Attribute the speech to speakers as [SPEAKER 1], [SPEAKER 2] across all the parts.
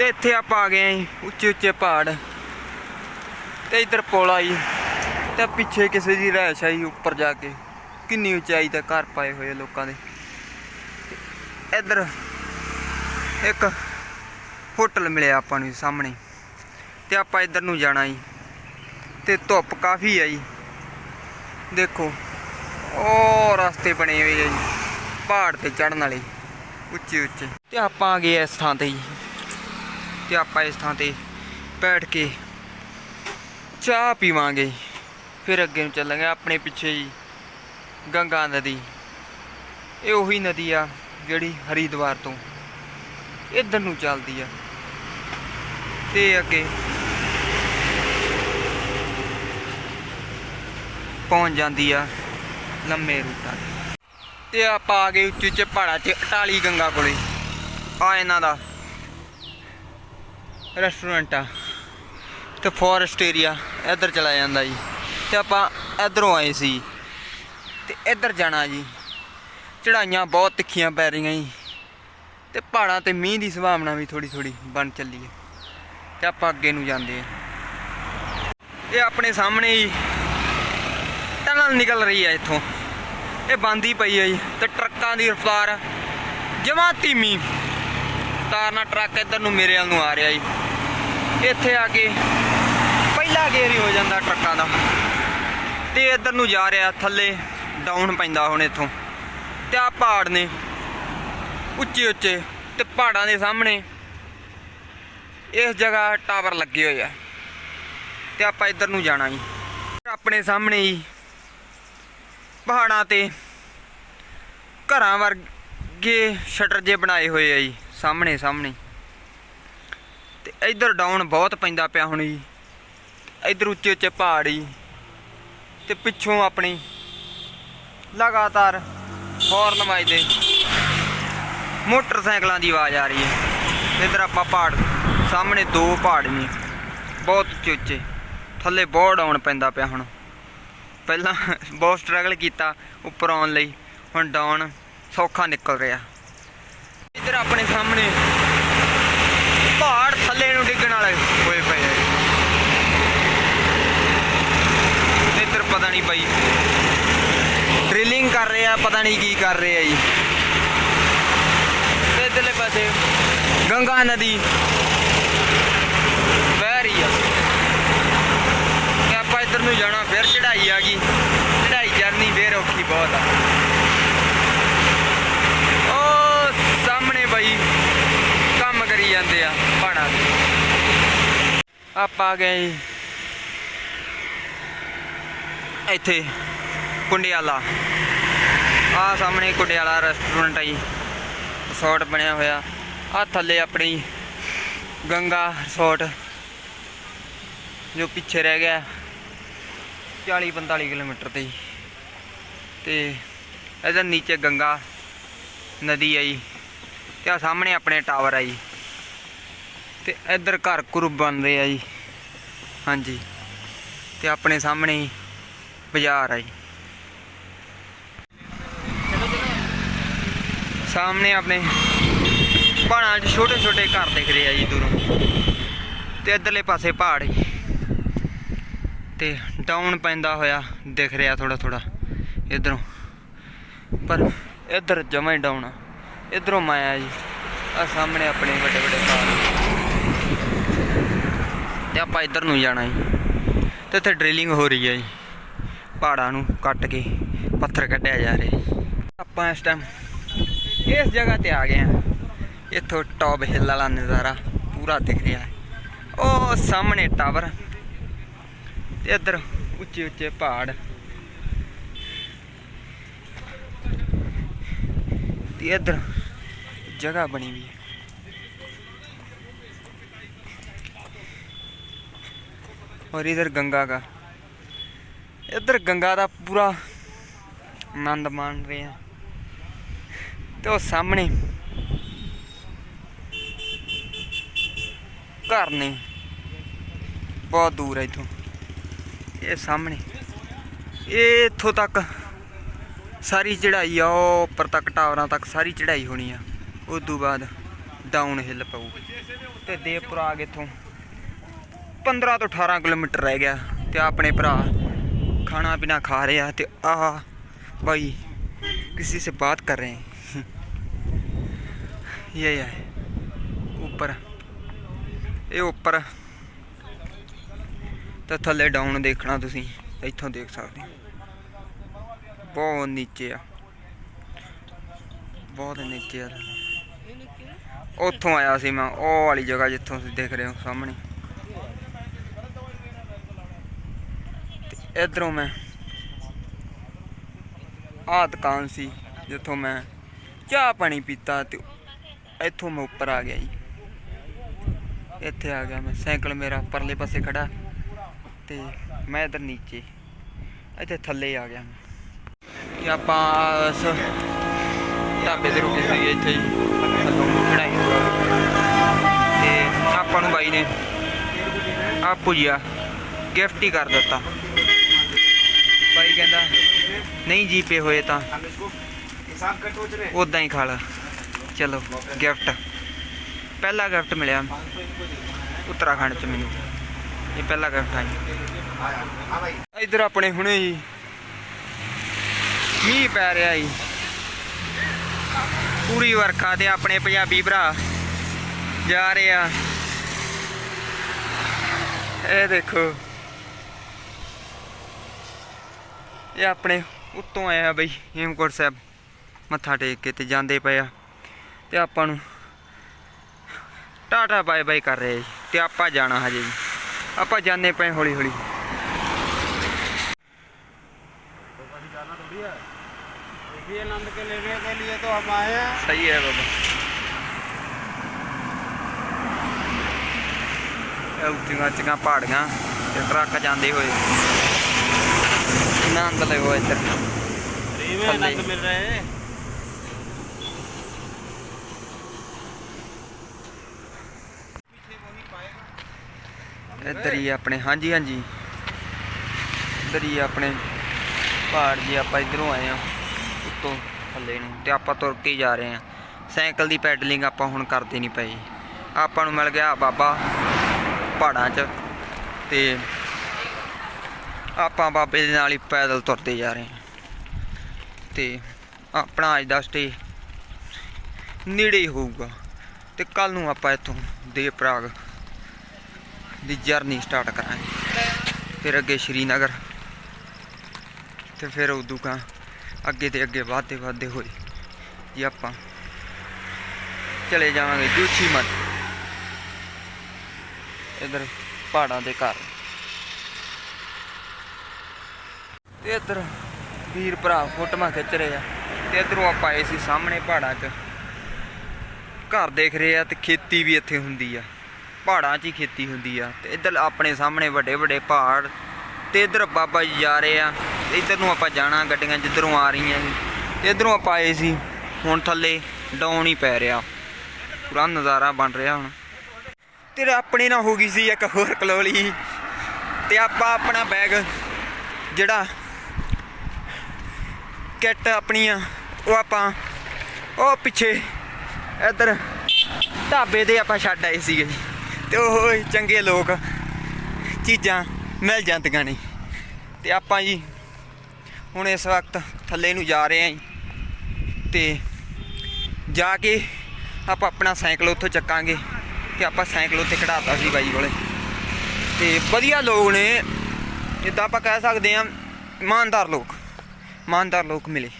[SPEAKER 1] ਤੇ ਇੱਥੇ ਆਪਾਂ ਆ ਗਏ ਆਂ ਉੱਚੇ ਉੱਚੇ ਪਹਾੜ। ਤੇ ਇੱਧਰ ਪੁਲ ਆਈ ਤੇ ਪਿੱਛੇ ਕਿਸੇ ਦੀ ਰਹਿਸ਼ ਆਈ ਉੱਪਰ ਜਾ ਕੇ। ਕਿੰਨੀ ਉਚਾਈ ਤੇ ਘਰ ਪਾਏ ਹੋਏ ਲੋਕਾਂ ਦੇ। ਇੱਧਰ ਇੱਕ ਹੋਟਲ ਮਿਲਿਆ ਆਪਾਂ ਨੂੰ ਸਾਹਮਣੇ। ਤੇ ਆਪਾਂ ਇੱਧਰ ਨੂੰ ਜਾਣਾ ਜੀ। ਤੇ ਧੁੱਪ ਕਾਫੀ ਆ ਜੀ। ਦੇਖੋ, ਉਹ ਰਸਤੇ ਬਣੇ ਹੋਏ ਆ ਜੀ, ਪਹਾੜ ਤੇ ਚੜਨ ਵਾਲੇ ਉੱਚੇ ਉੱਚੇ ਤੇ ਆਪਾਂ ਆ ਗਏ ਇਸ ਥਾਂ ਤੇ ਜੀ। ਤੇ ਆਪਾਂ ਇਸ ਥਾਂ ਤੇ ਬੈਠ ਕੇ ਚਾਹ ਪੀਵਾਂਗੇ। ਫਿਰ ਅੱਗੇ ਨੂੰ ਚੱਲਾਂਗੇ ਆਪਣੇ ਪਿੱਛੇ ਜੀ ਗੰਗਾ ਨਦੀ। ਇਹ ਉਹੀ ਨਦੀ ਆ ਜਿਹੜੀ ਹਰੀਦਵਾਰ ਤੋਂ ਇੱਧਰ ਨੂੰ ਚੱਲਦੀ ਆ। ਤੇ ਅੱਗੇ ਪਹੁੰਚ ਜਾਂਦੀ ਆ ਲੰਮੇ ਰੂਟਾਂ ਤੇ। ਤੇ ਆਪਾਂ ਆ ਗਏ ਉੱਚੇ ਉੱਚੇ ਪਹਾੜਾਂ 'ਚ ਅਟਾਲੀ ਗੰਗਾ ਕੋਲੇ। ਆ ਇਹਨਾਂ ਦਾ ਰੈਸਟੋਰੈਂਟ ਆ। ਤੇ ਫੋਰੈਸਟ ਏਰੀਆ ਇੱਧਰ ਚਲਾ ਜਾਂਦਾ ਜੀ। ਤੇ ਆਪਾਂ ਇੱਧਰੋਂ ਆਏ ਸੀ। ਤੇ ਇੱਧਰ ਜਾਣਾ ਜੀ। ਚੜਾਈਆਂ ਬਹੁਤ ਤਿੱਖੀਆਂ ਪੈ ਰਹੀਆਂ ਜੀ। ਤੇ ਪਹਾੜਾਂ ਤੇ ਮੀਂਹ ਦੀ ਸੰਭਾਵਨਾ ਵੀ ਥੋੜੀ ਥੋੜੀ ਬਣ ਚੱਲੀ ਹੈ। ਤੇ ਆਪਾਂ ਅੱਗੇ ਨੂੰ ਜਾਂਦੇ ਆ ਇਹ ਆਪਣੇ ਸਾਹਮਣੇ ਹੀ ਟਨਲ ਨਿਕਲ ਰਹੀ ਹੈ ਇੱਥੋਂ। ਇਹ ਬੰਦ ਹੀ ਪਈ ਹੈ ਜੀ। ਤੇ ਟਰੱਕਾਂ ਦੀ ਰਫ਼ਤਾਰ ਜਮਾਂ ਧੀਮੀ ਤਾਰਨਾ ਟਰੱਕ ਇੱਧਰ ਨੂੰ ਮੇਰੇ ਵੱਲ ਨੂੰ ਆ ਰਿਹਾ ਜੀ। ਇੱਥੇ ਆ ਕੇ ਪਹਿਲਾ ਗੇਅਰ ਹੀ ਹੋ ਜਾਂਦਾ ਟਰੱਕਾਂ ਦਾ। ਤੇ ਇੱਧਰ ਨੂੰ ਜਾ ਰਿਹਾ, ਥੱਲੇ ਡਾਊਨ ਪੈਂਦਾ ਹੁਣ ਇੱਥੋਂ। ਤੇ ਆ ਪਹਾੜ ਨੇ ਉੱਚੇ ਉੱਚੇ ਤੇ ਪਹਾੜਾਂ ਦੇ ਸਾਹਮਣੇ ਇਸ ਜਗ੍ਹਾ ਟਾਵਰ ਲੱਗੇ ਹੋਏ ਆ। ਤੇ ਆਪਾਂ ਇੱਧਰ ਨੂੰ ਜਾਣਾ ਜੀ। ਆਪਣੇ ਸਾਹਮਣੇ ਹੀ ਪਹਾੜਾਂ ਤੇ ਘਰਾਂ ਵਰਗੇ ਸ਼ਟਰ ਜੇ ਬਣਾਏ ਹੋਏ ਆ ਜੀ ਸਾਹਮਣੇ ਸਾਹਮਣੇ ਤੇ ਇੱਧਰ ਡਾਊਨ ਬਹੁਤ ਪੈਂਦਾ ਪਿਆ ਹੁਣ ਜੀ। ਇੱਧਰ ਉੱਚੇ ਉੱਚੇ ਪਹਾੜ ਜੀ। ਤੇ ਪਿੱਛੋਂ ਆਪਣੀ ਲਗਾਤਾਰ ਹੌਰਨ ਵੱਜਦੇ। ਮੋਟਰਸਾਈਕਲਾਂ ਦੀ ਆਵਾਜ਼ ਆ ਰਹੀ ਹੈ। ਇੱਧਰ ਆਪਾਂ ਪਹਾੜ ਸਾਹਮਣੇ ਦੋ ਪਹਾੜ ਨੇ। ਬਹੁਤ ਉੱਚੇ ਉੱਚੇ। ਥੱਲੇ ਬਹੁਤ ਡਾਊਨ ਪੈਂਦਾ ਪਿਆ ਹੁਣ। ਪਹਿਲਾਂ ਬਹੁਤ ਸਟਰਗਲ ਕੀਤਾ ਉੱਪਰ ਆਉਣ ਲਈ। ਹੁਣ ਡਾਊਨ ਸੌਖਾ ਨਿਕਲ ਰਿਹਾ। ਇੱਧਰ ਆਪਣੇ ਸਾਹਮਣੇ ਪਹਾੜ ਥੱਲੇ ਨੂੰ ਡਿੱਗਣ ਵਾਲੇ ਹੋਏ ਪਏ ਆ। ਇੱਧਰ ਪਤਾ ਨਹੀਂ ਬਾਈ। ਡ੍ਰਿਲਿੰਗ ਕਰ ਰਹੇ ਆ, ਪਤਾ ਨਹੀਂ ਕੀ ਕਰ ਰਹੇ ਆ ਜੀ। ਤੇ ਪਾਸੇ ਗੰਗਾ ਨਦੀ। ਵਹਿ ਰਹੀ ਆ। ਤੇ ਆਪਾਂ ਇੱਧਰ ਨੂੰ ਜਾਣਾ, ਫਿਰ ਚੜਾਈ ਆ ਗਈ। ਚੜਾਈ ਚੜਨੀ ਫੇਰ ਔਖੀ ਬਹੁਤ ਆ। ਉਹ ਸਾਹਮਣੇ ਬਾਈ ਕੰਮ ਕਰੀ ਜਾਂਦੇ ਆ, ਪਹਾੜਾਂ ਤੇ। ਆਪਾਂ ਗਏ ਜੀ। ਇੱਥੇ ਕੁੰਡਿਆਲਾ। ਆ ਸਾਹਮਣੇ ਕੁੰਡਿਆਲਾ ਰੈਸਟੋਰੈਂਟ ਆ ਜੀ। ਰਿਸੋਰਟ ਬਣਿਆ ਹੋਇਆ। ਆ ਥੱਲੇ ਆਪਣੀ ਗੰਗਾ ਰਿਸੋਰਟ ਜੋ ਪਿੱਛੇ ਰਹਿ ਗਿਆ। 40 45 ਕਿਲੋਮੀਟਰ ਤੇ ਜੀ। ਤੇ ਇਹਦੇ ਨੀਚੇ ਗੰਗਾ ਨਦੀ ਆ ਜੀ। ਤੇ ਆ ਸਾਹਮਣੇ ਆਪਣੇ ਟਾਵਰ ਆ ਜੀ। ਤੇ ਇੱਧਰ ਘਰ ਘੁਰ ਬਣ ਰਹੇ ਆ ਜੀ। ਹਾਂਜੀ। ਤੇ ਆਪਣੇ ਸਾਹਮਣੇ ਹੀ ਬਾਜ਼ਾਰ ਆ ਜੀ। ਸਾਹਮਣੇ ਆਪਣੇ ਪਹਾੜਾਂ 'ਚ ਛੋਟੇ ਛੋਟੇ ਘਰ ਦਿਖ ਰਹੇ ਆ ਜੀ ਦੂਰੋਂ। ਤੇ ਇੱਧਰਲੇ ਪਾਸੇ ਪਹਾੜ ਜੀ। ਤੇ ਡਾਊਨ ਪੈਂਦਾ ਹੋਇਆ ਦਿਖ ਰਿਹਾ ਥੋੜਾ ਥੋੜਾ ਇਧਰੋਂ। ਪਰ ਇੱਧਰ ਜਮਾ ਹੀ ਡਾਊਨ ਆ। ਇਧਰੋਂ ਮਾਇਆ ਜੀ। ਆ ਸਾਹਮਣੇ ਆਪਣੇ ਵੱਡੇ ਵੱਡੇ ਪਹਾੜ। ਤੇ ਆਪਾਂ ਇੱਧਰ ਨੂੰ ਜਾਣਾ ਜੀ। ਤੇ ਇੱਥੇ ਡ੍ਰਿਲਿੰਗ ਹੋ ਰਹੀ ਹੈ ਜੀ। ਪਹਾੜਾਂ ਨੂੰ ਕੱਟ ਕੇ ਪੱਥਰ ਕੱਢਿਆ ਜਾ ਰਿਹਾ ਜੀ। ਆਪਾਂ ਇਸ ਟਾਈਮ ਇਸ ਜਗ੍ਹਾ ਤੇ ਆ ਗਏ ਆ। ਇੱਥੋਂ ਟੌਪ ਹਿੱਲ ਵਾਲਾ ਨਜ਼ਾਰਾ ਪੂਰਾ ਦਿਖ ਰਿਹਾ। ਹੈ ਉਹ ਸਾਹਮਣੇ ਟਾਵਰ ਤੇ ਇੱਧਰ ਉੱਚੇ ਉੱਚੇ ਪਹਾੜ। ਤੇ ਇੱਧਰ ਜਗ੍ਹਾ ਬਣੀ ਵੀ ਹੈ और इधर गंगा का इधर गंगा ਦਾ ਪੂਰਾ ਆਨੰਦ ਮਾਣ ਰਹੇ ਆ ਤੇ ਉਹ ਸਾਹਮਣੇ ਘਰ ਨੇ ਬਹੁਤ ਦੂਰ ਹੈ ਇਥੋਂ ਇਹ ਸਾਹਮਣੇ ਇਹ ਇੱਥੋਂ ਤੱਕ ਸਾਰੀ ਚੜ੍ਹਾਈ ਆ ਉਹ ਉੱਪਰ ਤੱਕ ਟਾਵਰਾਂ ਤੱਕ ਸਾਰੀ ਚੜ੍ਹਾਈ ਹੋਣੀ ਆ ਉਸ ਤੋਂ ਬਾਅਦ ਡਾਊਨ ਹਿੱਲ ਪਊਗੀ ਤੇ ਦੇਵਪੁਰ ਆ ਗਏ ਇੱਥੋਂ 15 ਤੋਂ 18 ਕਿਲੋਮੀਟਰ ਰਹਿ ਗਿਆ ਤੇ ਆਪਣੇ ਭਰਾ ਖਾਣਾ ਪੀਣਾ ਖਾ ਰਹੇ ਆ ਤੇ ਆ ਭਾਈ किसी से बात कर रहे हैं ये है ਉੱਪਰ ਇਹ ਉੱਪਰ ਤੇ ਥੱਲੇ ਡਾਊਨ ਦੇਖਣਾ ਤੁਸੀਂ ਇੱਥੋਂ ਦੇਖ ਸਕਦੇ ਹੋ ਬਹੁਤ ਨੀਚੇ ਆ ਬਹੁਤ ਨੀਚੇ ਆ ਉੱਥੋਂ ਆਇਆ ਸੀ ਮੈਂ ਉਹ ਵਾਲੀ ਜਗ੍ਹਾ ਜਿੱਥੋਂ ਤੁਸੀਂ ਦੇਖ ਰਹੇ ਹੋ ਸਾਹਮਣੇ ਇਧਰੋਂ ਮੈਂ ਆਹ ਦੁਕਾਨ ਸੀ, ਜਿੱਥੋਂ ਮੈਂ ਚਾਹ ਪਾਣੀ ਪੀਤਾ ਤੇ ਇੱਥੋਂ ਮੈਂ ਉੱਪਰ ਆ ਗਿਆ ਜੀ। ਇੱਥੇ ਆ ਗਿਆ ਮੈਂ, ਸਾਈਕਲ ਮੇਰਾ ਪਰਲੇ ਪਾਸੇ ਖੜਾ ਤੇ ਮੈਂ ਇਧਰ ਨੀਚੇ, ਇੱਥੇ ਥੱਲੇ ਆ ਗਿਆ ਮੈਂ। ਆਪਾਂ ਇਸ ਢਾਬੇ ਤੇ ਰੁਕੇ ਸੀ ਇੱਥੇ ਜੀ, ਥੱਲੋਂ ਚੜਾਈ ਤੇ ਆਪਾਂ ਨੂੰ ਬਾਈ ਨੇ ਆ ਭੁਜਿਆ ਗਿਫਟ ਹੀ ਕਰ ਦਿੱਤਾ। ਭਾਈ ਕਹਿੰਦਾ, ਨਹੀਂ ਜੀ ਪੇ ਹੋਏ ਤਾਂ। ਉਦਾਂ ਹੀ ਖਾ ਚਲੋ ਗਿਫਟ ਪਹਿਲਾ ਗਿਫਟ ਮਿਲਿਆ। ਉਤਰਾਖੰਡ ਚ ਮੈਨੂੰ। ਇਹ ਪਹਿਲਾ ਗਿਫਟ ਆ ਇਧਰ ਆਪਣੇ ਹੁਣੇ ਜੀ। ਮੀਂਹ ਪੈ ਰਿਹਾ ਜੀ। ਪੂਰੀ ਵਰਖਾ ਤੇ ਆਪਣੇ ਪੰਜਾਬੀ ਭਰਾ ਜਾ ਰਹੇ ਆ। ਇਹ ਦੇਖੋ। ਇਹ ਆਪਣੇ ਉੱਤੋਂ ਆਏ ਆ ਬਈ ਹੇਮਕੋਟ ਸਾਹਿਬ ਮੱਥਾ ਟੇਕ ਕੇ ਤੇ ਜਾਂਦੇ ਪਏ ਆ ਤੇ ਆਪਾਂ ਨੂੰ ਟਾਟਾ ਬਾਏ ਬਾਏ ਕਰ ਰਹੇ ਜੀ ਤੇ ਆਪਾਂ ਜਾਣਾ ਹਜੇ ਜੀ ਆਪਾਂ ਜਾਂਦੇ ਪਏ ਹੌਲੀ ਹੌਲੀ
[SPEAKER 2] देखिए आनंद के लेने के लिए तो हम आए हैं
[SPEAKER 1] ਸਹੀ ਹੈ ਬਾਬਾ ਇਹ ਉੱਚੀਆਂ ਉੱਚੀਆਂ ਪਹਾੜੀਆਂ ਤੇ ਟਰੱਕ ਜਾਂਦੇ ਹੋਏ ਨਾ
[SPEAKER 2] ਅੰਦਰ ਲਗੋ
[SPEAKER 1] ਇੱਧਰ।
[SPEAKER 2] ਰੀਵੇਂ ਨੱਕ ਮਿਲ ਰਹੇ।
[SPEAKER 1] ਇੱਧਰ ਹੀ ਆਪਣੇ ਹਾਂਜੀ ਹਾਂਜੀ। ਇੱਧਰ ਹੀ ਆਪਣੇ ਪਹਾੜ ਜੀ ਆਪਾਂ ਇਧਰੋਂ ਆਏ ਆ ਉੱਤੋਂ ਥੱਲੇ ਨੂੰ ਤੇ ਆਪਾਂ ਤੁਰ ਕੇ ਜਾ ਰਹੇ ਆ ਸਾਈਕਲ ਦੀ ਪੈਡਲਿੰਗ ਆਪਾਂ ਹੁਣ ਕਰਦੇ ਨਹੀਂ ਪਈ ਆਪਾਂ ਨੂੰ ਮਿਲ ਗਿਆ ਬਾਬਾ ਪਹਾੜਾਂ 'ਚ ਤੇ ਆਪਾਂ ਬਾਬੇ ਦੇ ਨਾਲ ਹੀ ਪੈਦਲ ਤੁਰਦੇ ਜਾ ਰਹੇ ਹਾਂ। ਤੇ ਆਪਣਾ ਅੱਜ ਦਾ ਸਟੇ ਨੇੜੇ ਹੀ ਹੋਊਗਾ। ਤੇ ਕੱਲ ਨੂੰ ਆਪਾਂ ਇੱਥੋਂ ਦੇ ਪ੍ਰਾਗ ਦੀ ਜਰਨੀ ਸਟਾਰਟ ਕਰਾਂਗੇ। ਫਿਰ ਅੱਗੇ ਸ਼੍ਰੀਨਗਰ ਤੇ ਫਿਰ ਉਦੋਂ ਕਾ ਅੱਗੇ ਤੇ ਅੱਗੇ ਵਧਦੇ ਵਧਦੇ ਹੋਏ ਜੀ ਆਪਾਂ ਚਲੇ ਜਾਵਾਂਗੇ ਜੂਛੀ ਮਨ ਇਧਰ ਪਹਾੜਾਂ ਦੇ ਘਰ। ਤੇ ਇੱਧਰ ਵੀਰ ਭਰਾ ਫੋਟੋਆਂ ਖਿੱਚ ਰਹੇ ਆ। ਤੇ ਇੱਧਰੋਂ ਆਪਾਂ ਆਏ ਸੀ ਸਾਹਮਣੇ ਪਹਾੜਾਂ 'ਚ। ਘਰ ਦੇਖ ਰਹੇ ਆ ਤੇ ਖੇਤੀ ਵੀ ਇੱਥੇ ਹੁੰਦੀ ਆ। ਪਹਾੜਾਂ 'ਚ ਹੀ ਖੇਤੀ ਹੁੰਦੀ ਆ। ਤੇ ਇੱਧਰ ਆਪਣੇ ਸਾਹਮਣੇ ਵੱਡੇ ਵੱਡੇ ਪਹਾੜ। ਤੇ ਇੱਧਰ ਬਾਬਾ ਜੀ ਜਾ ਰਹੇ ਆ। ਤੇ ਇੱਧਰ ਨੂੰ ਆਪਾਂ ਜਾਣਾ ਗੱਡੀਆਂ ਜਿੱਧਰੋਂ ਆ ਰਹੀਆਂ ਸੀ ਇੱਧਰੋਂ ਆਪਾਂ ਆਏ ਸੀ। ਹੁਣ ਥੱਲੇ ਡਾਊਨ ਹੀ ਪੈ ਰਿਹਾ। ਪੂਰਾ ਨਜ਼ਾਰਾ ਬਣ ਰਿਹਾ ਹੁਣ। ਤੇਰੇ ਆਪਣੇ ਨਾਲ ਹੋ ਗਈ ਸੀ ਇੱਕ ਹੋਰ ਕਲੋਲੀ। ਤੇ ਆਪਾਂ ਆਪਣਾ ਬੈਗ ਜਿਹੜਾ ਕਿੱਟ ਆਪਣੀਆਂ, ਉਹ ਆਪਾਂ, ਉਹ ਪਿੱਛੇ ਇੱਧਰ ਢਾਬੇ ਤੇ ਆਪਾਂ ਛੱਡ ਆਏ ਸੀਗੇ। ਜੀ ਤੇ ਉਹ ਚੰਗੇ ਲੋਕ ਚੀਜ਼ਾਂ ਮਿਲ ਜਾਂਦੀਆਂ ਨੇ। ਤੇ ਆਪਾਂ ਜੀ ਹੁਣ ਇਸ ਵਕਤ ਥੱਲੇ ਨੂੰ ਜਾ ਰਹੇ ਆਂ ਜੀ। ਤੇ ਜਾ ਕੇ ਆਪਾਂ ਆਪਣਾ ਸਾਈਕਲ ਉੱਥੋਂ ਚੱਕਾਂਗੇ ਤੇ ਆਪਾਂ ਸਾਈਕਲ ਉੱਥੇ ਖੜਾਤਾ ਸੀ ਬਾਈ ਕੋਲੇ। ਤੇ ਵਧੀਆ ਲੋਕ ਨੇ, ਜਿੱਦਾਂ ਆਪਾਂ ਕਹਿ ਸਕਦੇ ਆਂ ਇਮਾਨਦਾਰ ਲੋਕ। ਇਮਾਨਦਾਰ ਲੋਕ ਮਿਲੇ।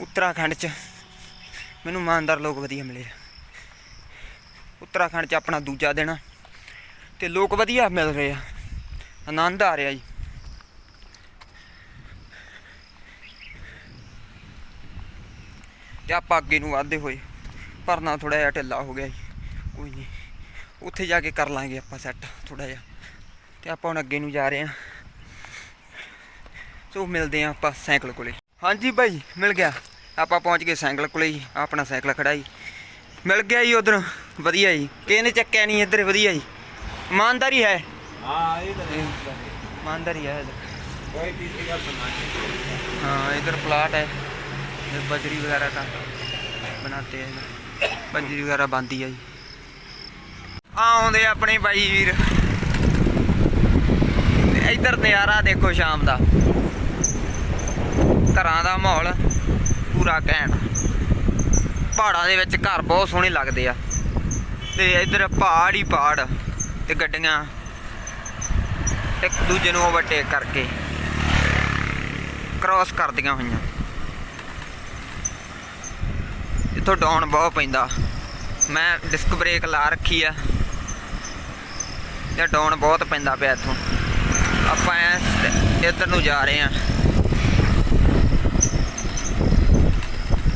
[SPEAKER 1] ਉੱਤਰਾਖੰਡ 'ਚ ਮੈਨੂੰ ਇਮਾਨਦਾਰ ਲੋਕ ਵਧੀਆ ਮਿਲੇ। ਉੱਤਰਾਖੰਡ 'ਚ ਆਪਣਾ ਦੂਜਾ ਦਿਨ ਆ ਤੇ ਲੋਕ ਵਧੀਆ ਮਿਲ ਰਹੇ ਆ। ਆਨੰਦ ਆ ਰਿਹਾ ਜੀ। ਤੇ ਆਪਾਂ ਅੱਗੇ ਨੂੰ ਵਧਦੇ ਹੋਏ ਪਰਨਾ ਥੋੜਾ ਜਿਹਾ ਢਿੱਲਾ ਹੋ ਗਿਆ ਜੀ। ਕੋਈ ਨਹੀਂ। ਉੱਥੇ ਜਾ ਕੇ ਕਰ ਲਾਂਗੇ ਆਪਾਂ ਸੈੱਟ ਥੋੜਾ ਜਿਹਾ। ਤੇ ਆਪਾਂ ਹੁਣ ਅੱਗੇ ਨੂੰ ਜਾ ਰਹੇ ਹਾਂ। ਸੋ ਮਿਲਦੇ ਆ ਆਪਾਂ ਸਾਈਕਲ ਕੋਲੇ। ਹਾਂਜੀ ਬਾਈ ਮਿਲ ਗਿਆ। ਆਪਾਂ ਪਹੁੰਚ ਗਏ ਸਾਈਕਲ ਕੋਲੇ ਜੀ ਆਪਣਾ ਸਾਈਕਲ ਖੜਾ ਜੀ। ਮਿਲ ਗਿਆ ਜੀ ਉਧਰ ਵਧੀਆ ਜੀ। ਕਿਹਨੇ ਚੱਕਿਆ ਨਹੀਂ ਇੱਧਰ ਵਧੀਆ ਜੀ। ਇਮਾਨਦਾਰੀ ਹੈ।
[SPEAKER 2] ਹਾਂ ਇਹ ਤਾਂ
[SPEAKER 1] ਇਮਾਨਦਾਰੀ ਹੈ ਇੱਧਰ।
[SPEAKER 2] ਕੋਈ ਤੀਸਰੀ
[SPEAKER 1] ਗੱਲ ਸੁਣਾ ਹਾਂ ਇੱਧਰ ਪਲਾਟ ਹੈ। ਬਜਰੀ ਵਗੈਰਾ ਤਾਂ ਬਣਾਤੇ ਹੈ ਬਜਰੀ ਵਗੈਰਾ ਬੰਦੀ ਹੈ ਜੀ। ਆਉਂਦੇ ਆਪਣੇ ਬਾਈ ਵੀਰ। ਇੱਧਰ ਨਜ਼ਾਰਾ ਦੇਖੋ ਸ਼ਾਮ ਦਾ। ਘਰਾਂ ਦਾ ਮਾਹੌਲ ਪੂਰਾ ਘੈਂਟ ਪਹਾੜਾਂ ਦੇ ਵਿੱਚ ਘਰ ਬਹੁਤ ਸੋਹਣੇ ਲੱਗਦੇ ਆ। ਤੇ ਇੱਧਰ ਪਹਾੜ ਹੀ ਪਹਾੜ ਤੇ ਗੱਡੀਆਂ ਇੱਕ ਦੂਜੇ ਨੂੰ ਓਵਰਟੇਕ ਕਰਕੇ ਕ੍ਰਾਸ ਕਰਦੀਆਂ ਹੋਈਆਂ। ਇੱਥੋਂ ਡਾਊਨ ਬਹੁਤ ਪੈਂਦਾ। ਮੈਂ ਡਿਸਕ ਬ੍ਰੇਕ ਲਾ ਰੱਖੀ ਆ। ਤੇ ਡਾਊਨ ਬਹੁਤ ਪੈਂਦਾ ਪਿਆ ਇੱਥੋਂ। ਆਪਾਂ ਐ ਇੱਧਰ ਨੂੰ ਜਾ ਰਹੇ ਆ।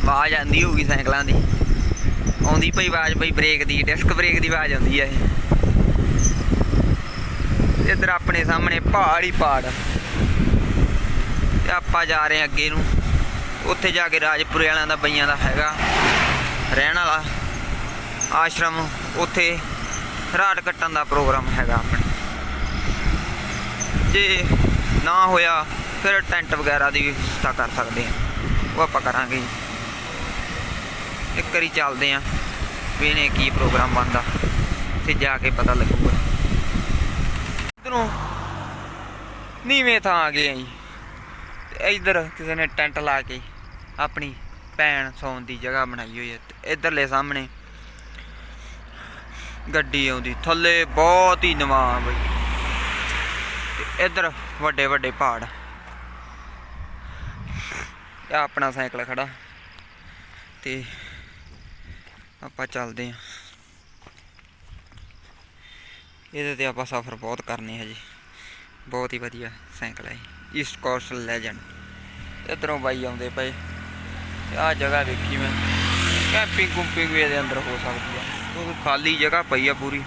[SPEAKER 1] ਆਵਾਜ਼ ਆਂਦੀ ਹੋਊਗੀ ਸਾਈਕਲਾਂ ਦੀ। ਆਉਂਦੀ ਪਈ ਆਵਾਜ਼ ਪਈ ਬ੍ਰੇਕ ਦੀ, ਡਿਸਕ ਬ੍ਰੇਕ ਦੀ ਆਵਾਜ਼ ਆਉਂਦੀ ਹੈ ਇਹ। ਇੱਧਰ ਆਪਣੇ ਸਾਹਮਣੇ ਪਹਾੜ ਹੀ ਪਹਾੜ। ਤੇ ਆਪਾਂ ਜਾ ਰਹੇ ਹਾਂ ਅੱਗੇ ਨੂੰ। ਉੱਥੇ ਜਾ ਕੇ ਰਾਜਪੁਰੇ ਵਾਲਿਆਂ ਦਾ ਬਈਆਂ ਦਾ ਹੈਗਾ ਰਹਿਣ ਵਾਲਾ ਆਸ਼ਰਮ। ਉੱਥੇ ਰਾਤ ਕੱਟਣ ਦਾ ਪ੍ਰੋਗਰਾਮ ਹੈਗਾ ਆਪਣਾ। ਜੇ ਨਾ ਹੋਇਆ, ਫਿਰ ਟੈਂਟ ਵਗੈਰਾ ਦੀ ਵਿਵਸਥਾ ਕਰ ਸਕਦੇ ਹਾਂ। ਉਹ ਆਪਾਂ ਕਰਾਂਗੇ। ਜੀ। ਇੱਕ ਵਾਰੀ ਚੱਲਦੇ ਆਂ, ਵੀ ਇਹਨੇ ਕੀ ਪ੍ਰੋਗਰਾਮ ਬਣਦਾ, ਤੇ ਜਾ ਕੇ ਪਤਾ ਲੱਗੂਗਾ। ਇਧਰੋਂ ਨੀਵੇਂ ਥਾਂ ਆ ਗਏ ਆਂ ਜੀ। ਤੇ ਇਧਰ ਕਿਸੇ ਨੇ ਟੈਂਟ ਲਾ ਕੇ ਆਪਣੀ ਭੈਣ ਸੌਣ ਦੀ ਜਗ੍ਹਾ ਬਣਾਈ ਹੋਈ ਹੈ, ਤੇ ਇਧਰਲੇ ਸਾਹਮਣੇ ਗੱਡੀ ਆਉਂਦੀ, ਥੱਲੇ ਬਹੁਤ ਹੀ ਨਵਾਂ ਬਈ। ਤੇ ਇਧਰ ਵੱਡੇ ਵੱਡੇ ਪਹਾੜ। ਇਹ ਆਪਣਾ ਸਾਈਕਲ ਖੜਾ, ਤੇ ਆਪਾਂ ਚੱਲਦੇ ਹਾਂ। ਇਹਦੇ ਤੇ ਆਪਾਂ ਸਫ਼ਰ ਬਹੁਤ ਕਰਨੇ ਹਜੇ। ਬਹੁਤ ਹੀ ਵਧੀਆ ਸਾਈਕਲ ਹੈ ਈਸਟ ਕੋਸਟ ਲੈਜੈਂਡ ਇਧਰੋਂ ਬਾਈ ਆਉਂਦੇ ਪਏ। ਤੇ ਆਹ ਜਗ੍ਹਾ ਵੇਖੀ ਮੈਂ। ਕੈਂਪਿੰਗ ਕੁੰਪਿੰਗ ਵੀ ਇਹਦੇ ਅੰਦਰ ਹੋ ਸਕਦੀ ਆ। ਕਿਉਂਕਿ ਖਾਲੀ ਜਗ੍ਹਾ ਪਈ ਆ ਪੂਰੀ।